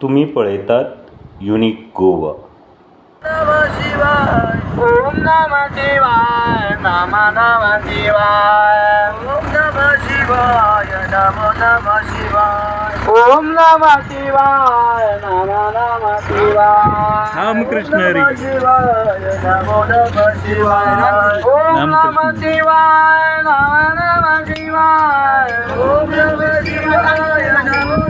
तुम्ही पळयतात युनिक गोवा नम शिवाय ओम नम शिवाय नम नम शिवाय ओम नम शिवाय नम नम शिवाय ओम नम शिवाय नम नम शिवाय रामकृष्ण हरी. ओम नमः शिवाय नमो नम शिवाय ओम नम. शिवाय नम नम शिवाय ओम नम शिवाय नमो नम शिवाय ओम नमः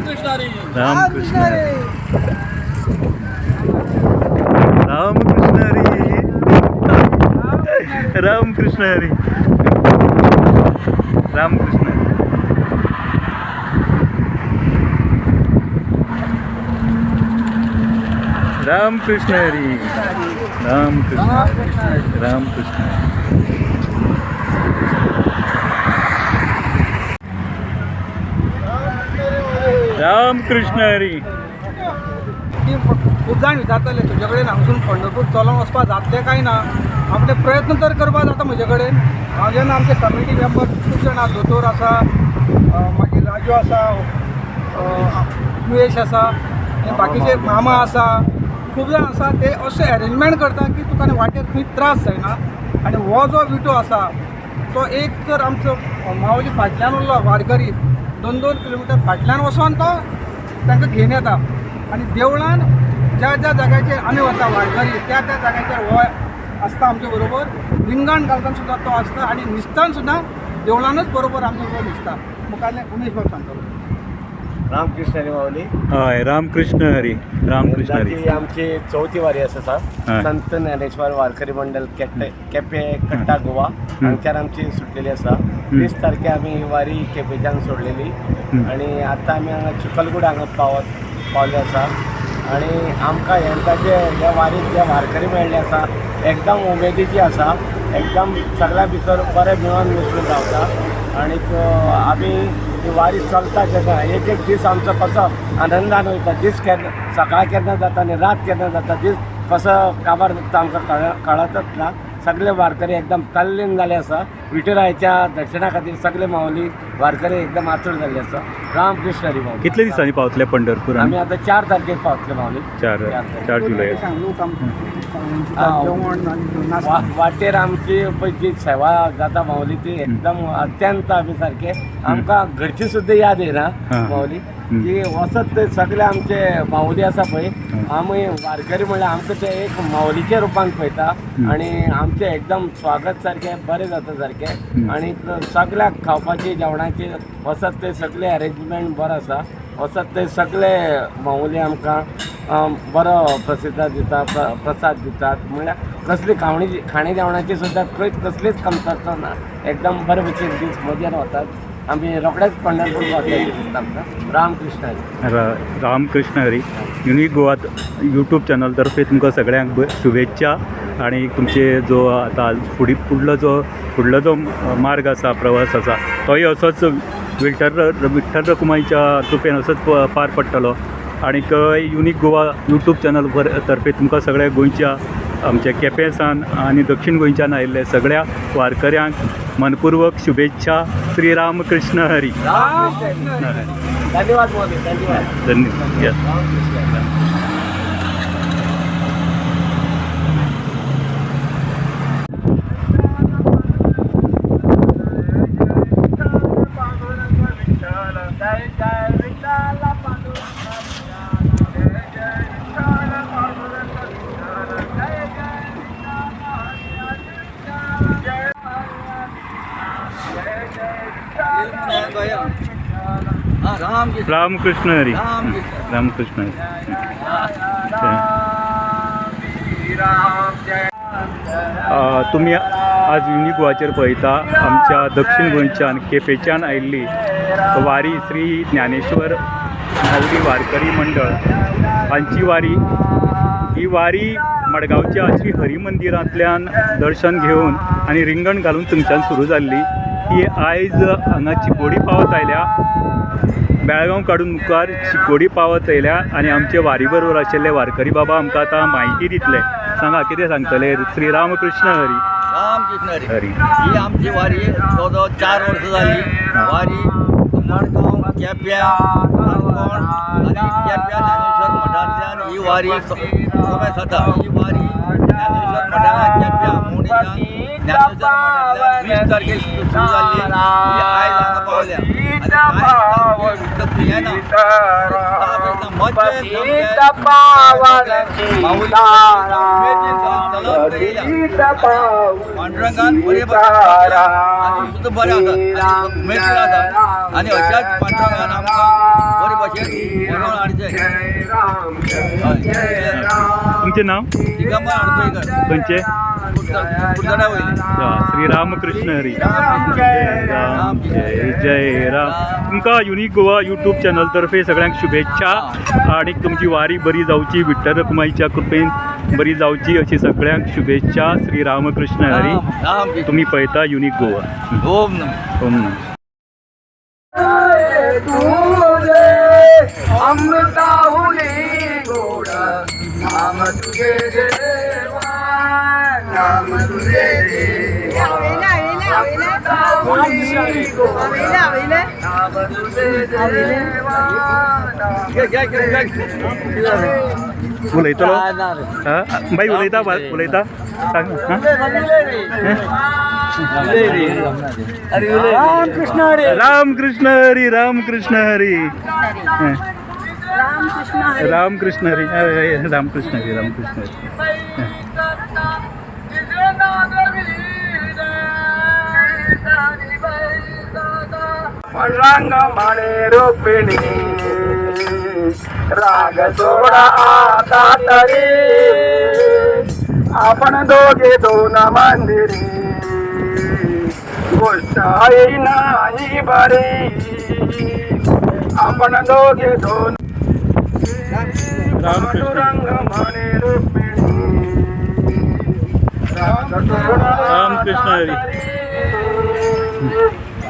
रामकृष्ण हरी रामकृष्ण हरी रामकृष्ण. हरी रामकृष्ण हरी रामकृष्ण हरी रामकृष्ण. रामकृष्ण हरी रामकृष्ण हरी. की खूब जाण विचारताले तुजे कडेन हांगसून पंढरपूर चलोन वचपा जातलें काय ना? आपले प्रयत्न तर करपा जाता म्हजे कडेन हांव जेन्ना आमचे कमिटी मेंबर खूब जाण आसा दोतोर आसा मागीर राजू आसा मुयेश आसा बाकीचे मामा आसा खूब जाण आसा ते अशें अरेंजमेंट करता की तुका आनी वाटेर खंय त्रास जायना आनी हो जो विटो आसा तो एक तर आमचो मावली फाटल्यान उरलो वारकरी दोन दोन किलोमिटर फाटल्यान वचोन तो तांकां घेवन येता आनी देवळान ज्या ज्या जाग्याचेर आमी वता वारकरी त्या त्या जाग्याचेर हो आसता आमचे बरोबर. रिंगण घालताना सुद्दां तो आसता आनी न्हिसतान सुद्दां देवळानूच बरोबर आमचे बरोबर न्हिसता मुखारले उमेश बाब सांगतलो रामकृष्ण हरी माऊली. हय रामकृष्ण हरी. रामकृष्ण हरी. आमची चौथी वारी आसा संत ज्ञानेश्वर वारकरी मंडळ केट्टे केपें कट्टा गोवा. हांगच्यान आमची सुटलेली आसा वीस तारखे आमी ही वारी केपेंच्यान सोडलेली. आनी आतां आमी हांगा चिखलगूड हांगा पावत पावले आसा आनी आमकां यंदाचे ह्या वारीक जे वारकरी मेळ्ळे आसा एकदम उमेदीची आसा एकदम सगळ्या भितर बरें मेळोन मिसळून रावता आनीक आमी ही वारी चलता केन्ना एक एक दीस आमचो कसो आनंदान वयता दीस केन्ना सकाळ केन्ना जाता आनी रात केन्ना जाता दीस कसो काबार जाता आमकां कळ कळतच ना. सगळे वारकरी एकदम तल्लीन जाले आसा विठुरायाच्या दर्शना खातीर सगळे माऊली वारकरी एकदम आतूर जाल्ले आसा रामकृष्ण हरी माऊली कितले दिसांनी पावतले पंढरपूरान आमी आतां चार तारखेक पावतले माऊली. चार चार वा- वाटेर आमची पळय जी सेवा जाता माऊली. ती एकदम अत्यंत आमी सारखे. आमकां घरची सुद्दां याद येना हा. माऊली? हम्म. की वसत ते सगळे आमचे माऊली आसा पळय आमी वारकरी म्हणल्यार आमकां ते एक माऊलीच्या रुपान पळयता आनी आमचें एकदम स्वागत सारकें बरें जाता सारकें आनी सगळ्याक खावपाची जेवणाची वसत ते सगळे अरेंजमेंट बरो आसा वसत ते सगळे माऊली आमकां बरो प्रसिद्ध दिता प्र प्रसाद दितात. म्हळ्यार कसली खावणी खाणे जेवणाची सुद्दां खंयच कसलीच कमतरता ना एकदम बरे भशेन दीस मजेन वतात आम्ही रोकड्याच पंढरपूर रामकृष्ण हरी. रा- Ramkrishna Hari. Unique Goa YouTube channel तर्फे तुमकां सगळ्यांक ब- शुभेच्छा आणि तुमचे जो आता फुडें फुडलो जो फुडलो जो मार्ग आसा प्रवास आसा तोय असोच विठ्ठल विठ्ठल रकुमाईच्या कृपेन असोच प- पार पडटलो आणीक युनिक गोवा यूट्यूब चॅनल वर तर्फे तुमकां सगळ्या गोंयच्या आमच्या केपेंसान आणि दक्षिण गोंयच्यान आयिल्ले सगळ्या वारकऱ्यांक मनपूर्वक शुभेच्छा. श्री रामकृष्ण हरी. हरी धन्यवाद. धन्यवाद. रामकृष्ण हरी जय जय विठ्ठल पांडुरंग जय जय विठ्ठल रामकृष्ण हरी. रामकृष्ण. हरी. तुम्ही आज युनिक गोवाचेर पळयता. आमच्या दक्षिण गोंयच्यान केपेच्यान आयिल्ली वारी श्री ज्ञानेश्वर माऊली वारकरी मंडळ. हांची वारी ही वारी मडगांवच्या श्री हरी मंदिरांतल्यान दर्शन घेवन आनी रिंगण घालून थंयच्यान सुरू जाल्ली. ही आयज हांगा चिकोडी पावत आयल्या बेळगांव काडून मुखार चिकोडी पावत येयल्या आनी आमचे वारी बरोबर आशिल्ले वारकरी बाबा आमकां आतां म्हायती दितले. सांगा कितें सांगतले? श्री रामकृष्ण हरी. रामकृष्ण हरी. हरी. ही आमची वारी जवळजवळ चार वर्ष झाली. वारी मडगांव केप्या काणकोण आणि केप्या ज्ञानेश्वर मठांतल्यान ही वारी जाता ही वारी पांडुरंगान बरे आणि बरे अशाच पांडुरंगान आमकां बरे भशेन तुमचें नांव? दिगंबर वयले श्री रामकृष्ण हरी. जय राम. जय जय राम. तुमकां युनिक गोवा यूट्यूब चॅनल तर्फे सगळ्यांक शुभेच्छा. आणि तुमची वारी बरी जावची विठ्ठल रखुमाईच्या कृपेन बरी जावची अशी सगळ्यांक शुभेच्छा. श्री रामकृष्ण हरी. तुम्ही पळयता युनिक गोवा. ओम नमः. ओम नमः तुझे अमृताहुली गोड नाम तुझे देवा नाम तुझे देवा अमृताहुली गोड नाम तुझे देवा घे, घे, घे. उलयतलो हा? बाई उलयता उलयता सांग. हा? रामकृष्ण हरे. रामकृष्ण हरी रामकृष्ण हरी. रामकृष्ण हरी. रामकृष्ण हरी रामकृष्ण हरी. रंग म्हणे रोपिणी. राग सोडा आता तरी आपण दोघे दोन मंदिरी गोष्ट आई नाही बरी आपण दोघे दोन रामकृष्ण रंग म्हणे रुक्मिणी राग सोडा रामकृष्ण हरी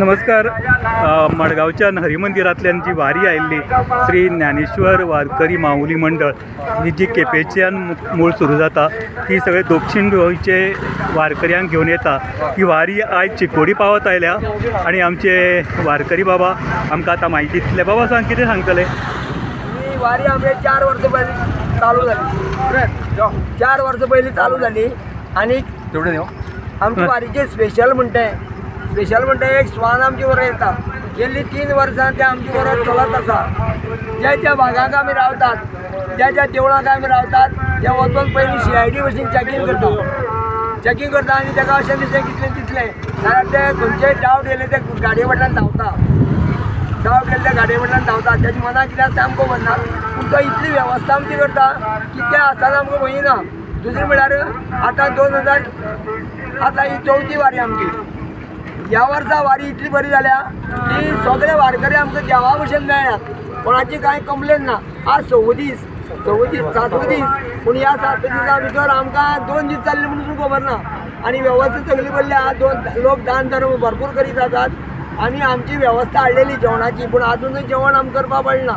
नमस्कार. मडगावच्या हरी मंदिरांतल्यान जी वारी आयिल्ली श्री ज्ञानेश्वर वारकरी माऊली मंडळ ही जी केपेच्यान मूळ सुरू जाता ती सगळे दक्षिण गोंयचे वारकऱ्यांक घेवन येता. ही वारी आयज चिकोडी पावत आयल्या आणि आमचे वारकरी बाबा आमकां आतां म्हायती दितले बाबा सांग कितें सांगतले? ही वारी आमच्या चार वर्ष पयलीं चालू झाली. चार वर्ष पयलीं चालू झाली आणि तेवढे देऊ आमची वारीचे स्पेशल म्हणटे स्पेशल म्हणटे एक स्वान आमची बरोबर येता. गेल्ली तीन वर्सां ते आमची बरोबर चलत आसा ज्या ज्या भागांक आमी रावतात ज्या ज्या देवळांक आमी रावतात त्या वचून पयलीं सी आय डी भशेन चॅकींग करता. चॅकींग करता आनी ताका अशें दिसलें कितलें दिसलें जाल्यार ते खंयचेय डावट येयले ते गाडये फाटल्यान धांवता. डावट येयले त्या गाडये फाटल्यान धांवता. त्याच्या मनात कितें आसता आमकां खबर पूण तो इतली वेवस्था आमची करता की ते आसतना आमकां भंय ना दुसरें म्हळ्यार आतां दोन हजार आतां ही चवथी वारी आमची. ह्या वर्सा वारी इतली बरी जाल्या की सगळे वारकरी आमकां देवा भशेन मेळ्ळ्यात कोणाची कांय कंप्लेन ना. आज सव्व दीस सव्व दीस सातवो दीस पूण ह्या सात दिसा भितर आमकां दोन दीस जाल्ले म्हणून खबर ना आनी वेवस्था सगळी बरी आहा दोन लोक दान धर्म भरपूर करीत आसात आमी आमची वेवस्था हाडलेली जेवणाची. पूण आजुनूय जेवण आमकां करपा पडना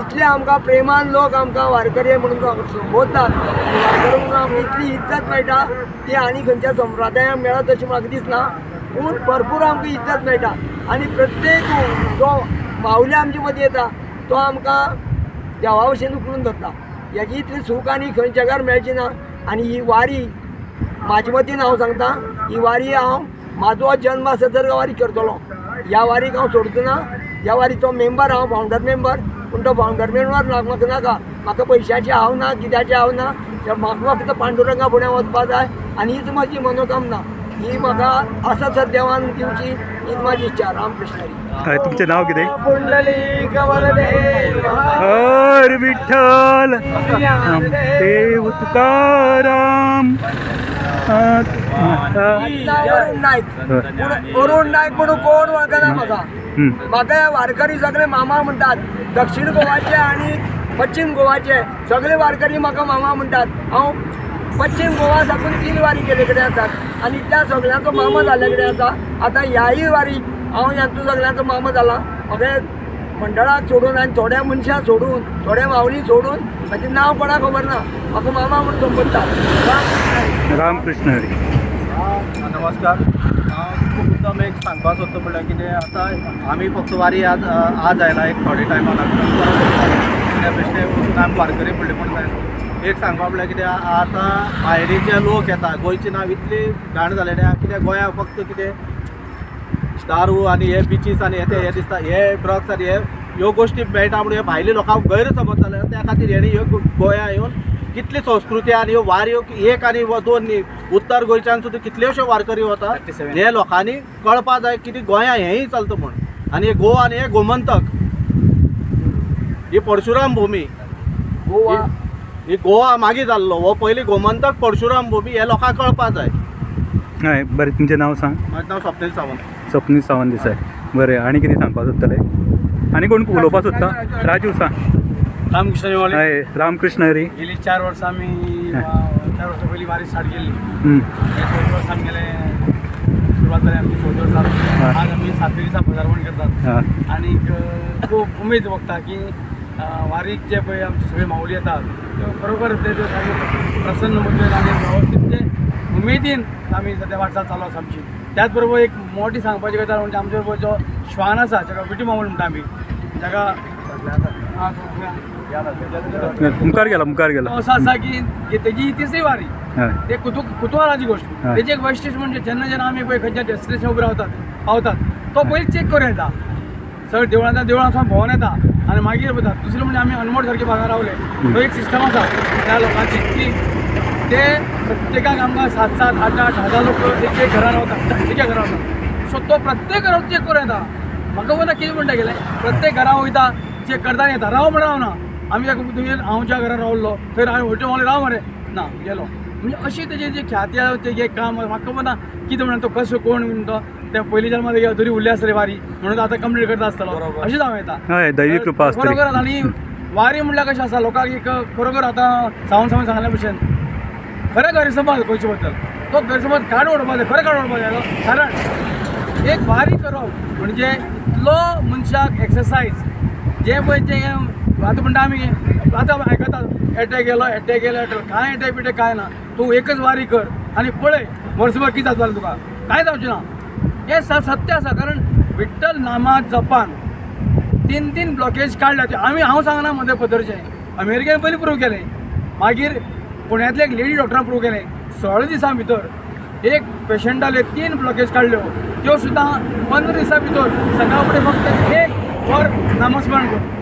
इतले आमकां प्रेमान लोक आमकां वारकरी म्हणून संबोधतात वारकरी म्हणून आमकां इतली इज्जत मेळटा? ती आनी खंयच्या संप्रदायांक मेळत अशें म्हाका दिसना पूण भरपूर आमकां इज्जत मेळटा. आनी प्रत्येक जो माऊली आमचे मदीं येता तो आमकां देवा भशेन उखलून धरता. हेजी इतली सूख आनी खंय जगार मेळची ना? आनी ही वारी म्हाजे मतीन हांव सांगता ही वारी हांव म्हाजो जन्म आसा तर वारी करतलो ह्या वारीक हांव सोडचो ना? ह्या वारीचो मेंबर हांव फावंडर मेंबर पूण मेंबर म्हाका नाका म्हाका पयशांची हाव ना कित्याची हाव ना म्हाका फक्त पांडुरंगा फुडें वचपा जाय आनी हीच म्हजी मनोकामना. ही म्हाका आसा सर देवान दिवची. हीच म्हाजी इच्छा रामकृष्ण हरी. हय तुमचें नांव कितें? हर विठ्ठल. देव तुकाराम. वरुण नायक पूण अरुण नायक म्हणून कोण वळखना म्हाका म्हाका वारकरी सगळे मामा म्हणटात दक्षिण गोवाचे आणि पश्चिम गोवाचे. सगळे वारकरी म्हाका मामा म्हणटात हांव पश्चिम गोवा साकून तीन वारी केले कडेन आसात आनी त्या सगळ्यांचो मामा जाल्ले कडेन आसा आतां ह्याय वारी. हांव ह्यांचो सगळ्यांचो मामा जाला म्हाका हे मंडळाक सोडून आनी थोड्या मनशां सोडून थोड्या मावली सोडून म्हाजें नांव कोणाक खबर ना. म्हाका मामा म्हणून संबोधतात रामकृष्ण हरी. नमस्कार. हांव एक सांगपाक सोदता म्हणल्यार कितें आतां आमी फक्त वारी आज आज आयला एक थोडे टायमा त्या बेश्टे वचून आमी वारकरी फुडले पूण एक सांगपा म्हणल्यार कितें आतां भायलीचे लोक येता गोंयचे नांव इतली घाण जालेले आहा कित्याक गोंयाक फक्त कितें दारू आनी हे बिचीस आनी हे ते हे दिसता हे ड्रग्स आनी हे ह्यो गोश्टी मेळटा म्हणून हे भायले लोकांक गैरसमज समजताले त्या खातीर हेणी ह्यो गोंया येवन कितली संस्कृती आनी ह्यो वाऱ्यो एक व दोन न्ही उत्तर गोंयच्यान सुद्दां कितल्योश्यो वारकरी वता हे लोकांनी कळपा जाय कितें गोंया हेंय चलता म्हूण. हे गोवा आनी हे गोमंतक. ही परशुराम भुमी. गोवा. ही- ही गोवा मागीर जाल्लो. हो पयलीं गोमंतक परशुराम भुमी हे लोकांक कळपा जाय. हय बरें तुमचें नांव सांग. म्हाजें नांव स्वप्नील सावंत. स्वप्नील सावंत देसाय. बरें आनी कितें सांगपाक सोदतले? आनी कोण उलोवपा सोदता? राजू सांग. रामकृष्ण हय रामकृष्ण हरी. गेली चार वर्सां आमी वा- चार वर्सां पयलीं वारी स्टार्ट हं. हे सुरवात आमची आज पदार्पण करतात. हां. अ, खूब उमेद बघता की अ, वारीक जे पळय आमचे सगळे माऊली येतात खरोखर ते प्रसन्न मुद्दे आनी वेवस्थीत ते उमेदीन आमी सद्या वाटचाल चालू आसा आमची. त्याच बरोबर एक मोठी सांगपाची गजाल म्हणजे आमच्या बरोबर जो श्वान आसा जाका विटी माऊल म्हणटा आमी जाका मुखार गेला मुखार गेला. असो आसा की की तेजी ही तिसरी वारी. ते कुतू कुतूहलाची गोष्ट. तेजे एक वैशिश्ट म्हणजे जेन्ना जेन्ना आमी पळय खंयच्या डेस्टिनेशन उबे रावतात पावतात तो पयलीं चेक करून येता. सगळे देवळांतल्या देवळां वचून भोंवून येता. आनी मागीर वतात दुसरें म्हणजे आमी अनमोड सारके भागां रावले तो एक सिस्टम आसा त्या लोकांची की ते प्रत्येकाक आमकां सात सात आठ आठ हजार लोक एक एक घरान रावतात एका घरान रावतात सो तो प्रत्येक घरांत चेक करून येता. म्हाका ना कितें म्हणटा गेले? प्रत्येक घरा वयता चेक करता येता. राव म्हणून रावना आमी ताका तुवें हांव ज्या घरान रावल्लो थंय हांवें हॉटेल मागले राव मरे ना गेलो. म्हणजे अशी तेजी जी ख्याती आहा तेजे काम म्हाका खबर ना कितें म्हणून तो कसो कोण म्हणून तो त्या पयलीं जल्मा तेगे अधुरी उरली आसतली वारी म्हणून तो आतां कंप्लीट करता आसतलो अशेंच हांव येता हय दैवी कृपा खरोखर आनी वारी म्हणल्यार कशें आसा लोकांक एक खरोखर आतां सावन सावन सांगल्या भशेन खरें गैरसमज गोंयचे बद्दल तो गैरसमज काडून उडोवपा जाय खरें काडून उडोवपा जाय कारण एक वारी करप म्हणजे इतलो मनशाक एक्सरसायज जे पळय ते आतां म्हणटा आमी आतां आयकतात एटॅक गेलो एटॅक गेलो एटॅक कांय एटॅक बिटॅक कांय ना. तूं एकच वारी कर आनी पळय वर्षभर कितें जातलें तुका? कांय जावचें ना? हें स सत्य आसा कारण विठ्ठल नामा जपान. तीन तीन ब्लॉकेज काडल्या ते आमी हांव सांगना मध्य पदरचें. अमेरिकेन पयलीं प्रूव केलें. मागीर पुण्यातल्या एक लेडी डॉक्टरान प्रूव केलें. सोळा दिसां भितर एक पेशंटाले तीन ब्लॉकेज काडल्यो हो. त्यो सुद्दां पंदरा दिसां भितर सकाळ फुडें फक्त एक वर नामस्मरण कर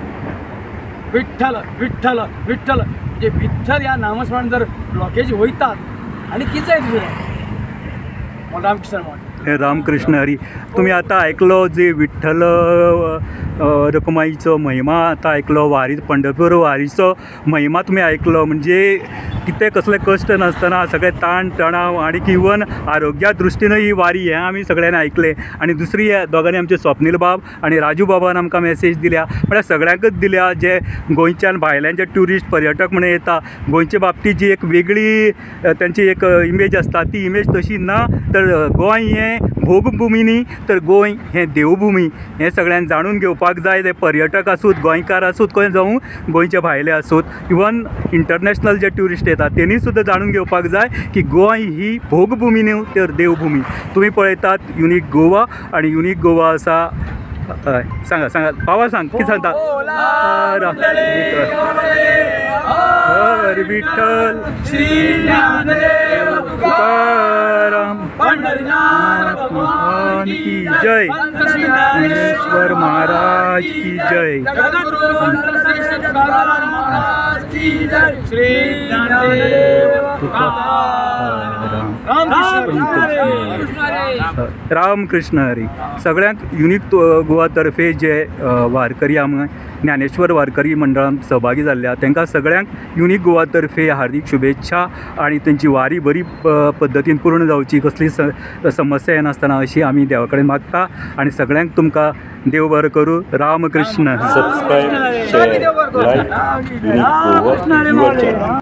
विठ्ठल विठ्ठल विठ्ठल. म्हणजे विठ्ठल ह्या नामस्मरण जर ब्लॉकेज वयतात आनी कितें जाय तुजें मला रामकृष्ण मठ रामकृष्ण हरी. तुम्ही आता ऐकलो जे विठ्ठल अ, महिमा आता ऐकलो वारी पंढरपूर वारीचो महिमा तुम्ही ऐकलो. म्हणजे कितें कसले कश्ट नासतना सगळे ताण तणाव आणि इवन आरोग्या दृश्टीनं ही वारी हें आमी सगळ्यांनी ऐकले. आणि दुसरी दोगांनी आमचे स्वप्नील बाब आणि राजू बाबान आमकां मेसेज दिल्या. म्हळ्यार सगळ्यांकच दिल्या जे गोंयच्यान भायल्यांचे ट्युरिस्ट पर्यटक म्हणून येता. गोंयचे बाबतीत जी एक वेगळी त्यांची एक इमेज आसता ती इमेज तशी ना तर गोंय हें भोगभुमी न्ही तर गोंय हें देवभुमी. हें सगळ्यांक जाणून घेवपाक जाय ते पर्यटक आसूत गोंयकार आसूत खंय जावं? गोंयचे भायले आसूत इवन इंटरनॅशनल जे ट्युरिस्ट येतात तेणी सुद्दां जाणून घेवपाक जाय की गोंय ही भोगभुमी न्हू तर देवभुमी. तुमी पळयतात युनीक गोवा आणि युनीक गोवा आसा हय सांगा सांगा बाबा सांग कितें सांगता रा- हर विठ्ठल तुकाराम भगवान की जय ज्ञानेश्वर महाराज की जय जगद्गुरु संत श्री तुकाराम महाराज की जय श्री ज्ञानदेव रामकृष्ण हरी. सगळ्यांक युनिक तो- गोवातर्फे जे वारकरी आमकां ज्ञानेश्वर वारकरी मंडळांत सहभागी जाल्ल्या तांकां सगळ्यांक युनिक गोवातर्फे हार्दिक शुभेच्छा आणि त्यांची वारी बरी पद्दतीन पूर्ण जावची. कसली समस्या येनासतना अशी आमी देवा कडेन मागता आणि सगळ्यांक तुमकां देव बरें करूं. रामकृष्ण. सबस्क्राईब